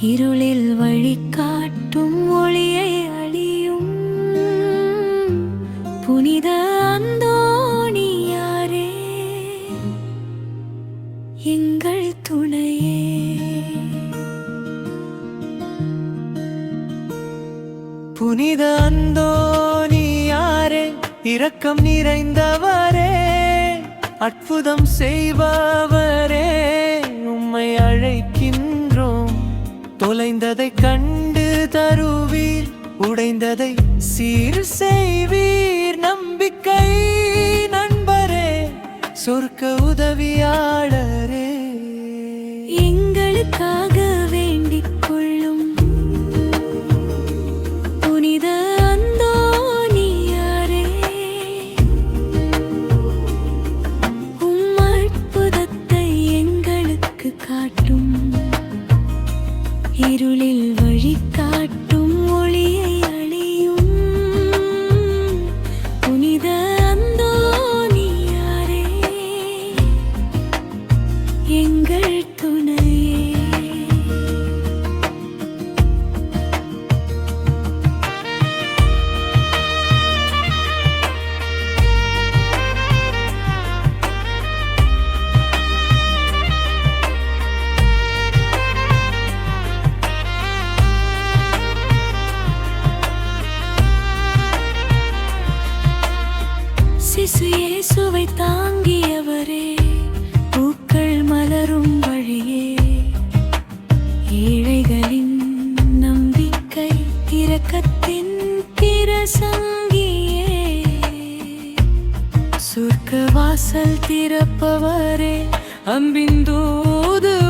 இருளில் வழிகாட்டும் ஒளியை அழியும். புனித அந்தோணியாரே எங்கள் துணையே. புனித அந்தோனியாரே இரக்கம் நிறைந்தவரே அற்புதம் செய்பவரே உம்மை அழைக்கின்றோம் தொலைந்ததை கண்டு தருவீர் உடைந்ததை சீர் செய்வீர். இருளில் வழிகாட்டும் ஒளியை சிசு இயேசுவை தாங்கியவரே பூக்கள் மலரும் வழியே. ஏழைகளின் நம்பிக்கை இரக்கத்தின் பிரசங்கியே. சொர்க்க வாசல் திறப்பவரே அம்பின் தூதுவரே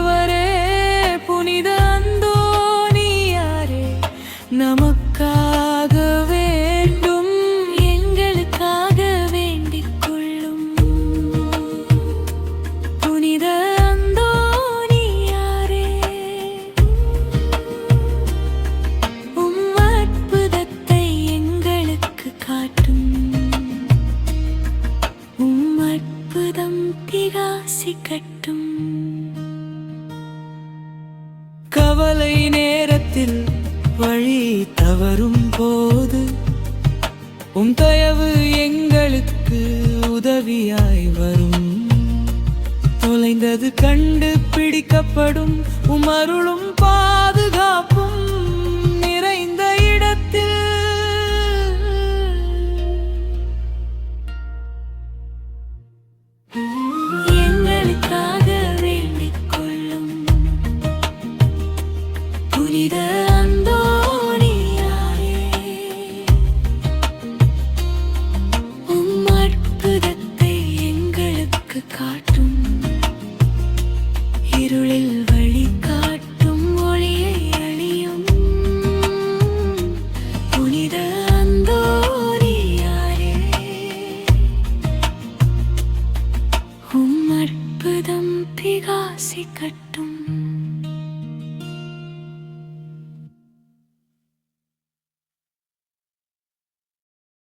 ரசிக்கட்டும் கவலை நேரத்தில் வழி தவறும் போது உம் தயவு எங்களுக்கு உதவியாய் வரும். தொலைந்தது கண்டு பிடிக்கப்படும் உமருளும் பாதுகாப்பு புனித அந்தோணியாரே. உம் அற்புதத்தை எங்களுக்கு காட்டும். இருளில் வழிகாட்டும் ஒளியை அழியும் புனித அந்தோணியாரே. உம் அற்புதம்